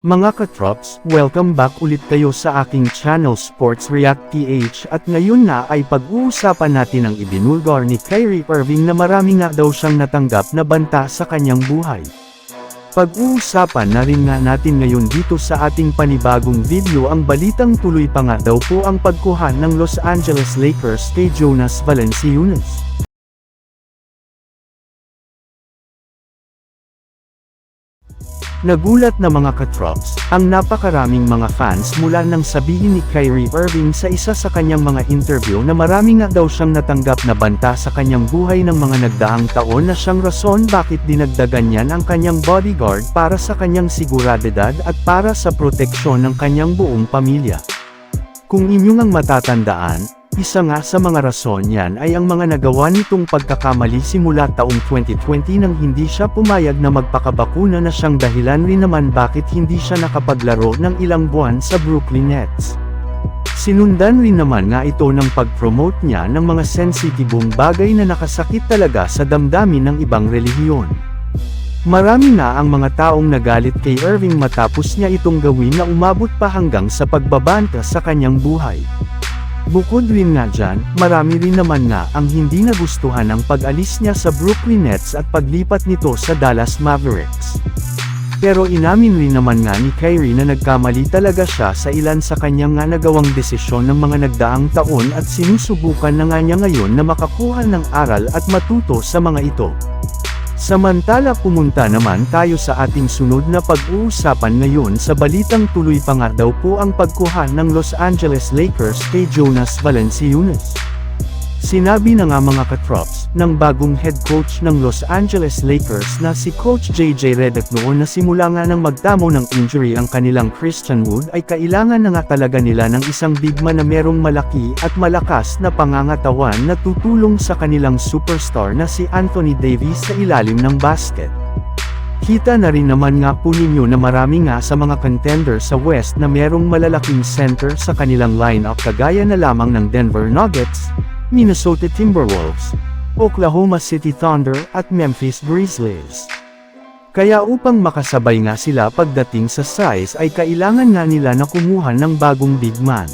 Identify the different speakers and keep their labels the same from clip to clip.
Speaker 1: Mga katrops, welcome back ulit kayo sa aking channel Sports React PH at ngayon na ay pag-uusapan natin ang ibinulgar ni Kyrie Irving na marami nga daw siyang natanggap na banta sa kanyang buhay. Pag-uusapan na rin nga natin ngayon dito sa ating panibagong video ang balitang tuloy pa nga daw po ang pagkuhan ng Los Angeles Lakers kay Jonas Valanciunas. Nagulat na mga katrops, ang napakaraming mga fans mula nang sabihin ni Kyrie Irving sa isa sa kanyang mga interview na marami nga daw siyang natanggap na banta sa kanyang buhay ng mga nagdaang taon na siyang rason bakit dinagdagan niyan ang kanyang bodyguard para sa kanyang siguradidad at para sa proteksyon ng kanyang buong pamilya. Kung inyong ang matatandaan, isa nga sa mga rason yan ay ang mga nagawa nitong pagkakamali simula taong 2020 nang hindi siya pumayag na magpakabakuna na siyang dahilan rin naman bakit hindi siya nakapaglaro ng ilang buwan sa Brooklyn Nets. Sinundan rin naman nga ito ng pag-promote niya ng mga sensitibong bagay na nakasakit talaga sa damdamin ng ibang relihiyon. Marami na ang mga taong nagalit kay Irving matapos niya itong gawin na umabot pa hanggang sa pagbabanta sa kanyang buhay. Bukod rin nga dyan, marami rin naman nga ang hindi nagustuhan ang pag-alis niya sa Brooklyn Nets at paglipat nito sa Dallas Mavericks. Pero inamin rin naman nga ni Kyrie na nagkamali talaga siya sa ilan sa kanyang nga nagawang desisyon ng mga nagdaang taon at sinusubukan na nga niya ngayon na makakuha ng aral at matuto sa mga ito. Samantala pumunta naman tayo sa ating sunod na pag-uusapan ngayon sa balitang tuloy pa nga daw po ang pagkuha ng Los Angeles Lakers kay Jonas Valanciunas. Sinabi na nga mga katrops, ng bagong head coach ng Los Angeles Lakers na si Coach JJ Redick noon na simula nga ng magtamo ng injury ang kanilang Christian Wood ay kailangan na nga talaga nila ng isang bigman na merong malaki at malakas na pangangatawan na tutulong sa kanilang superstar na si Anthony Davis sa ilalim ng basket. Kita na rin naman nga po ninyo na marami nga sa mga contender sa West na merong malalaking center sa kanilang lineup kagaya na lamang ng Denver Nuggets, Minnesota Timberwolves, Oklahoma City Thunder at Memphis Grizzlies. Kaya upang makasabay nga sila pagdating sa size ay kailangan nga nila na kumuha ng bagong big man.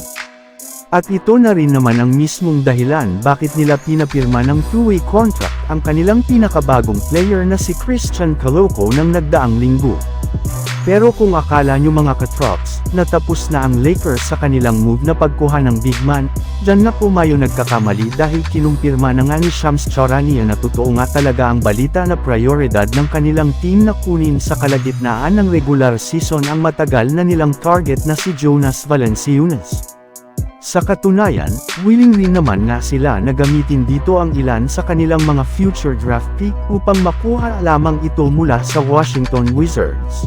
Speaker 1: At ito na rin naman ang mismong dahilan bakit nila pinapirma ng two-way contract ang kanilang pinakabagong player na si Christian Caloco ng nagdaang linggo. Pero kung akala nyo mga katrops, natapos na ang Lakers sa kanilang move na pagkuha ng big man, dyan na pumayo nagkakamali dahil kinumpirma na nga ni Shams Charania na totoo nga talaga ang balita na prioridad ng kanilang team na kunin sa kalagitnaan ng regular season ang matagal na nilang target na si Jonas Valanciunas. Sa katunayan, willing rin naman nga sila na gamitin dito ang ilan sa kanilang mga future draft pick upang makuha lamang ito mula sa Washington Wizards.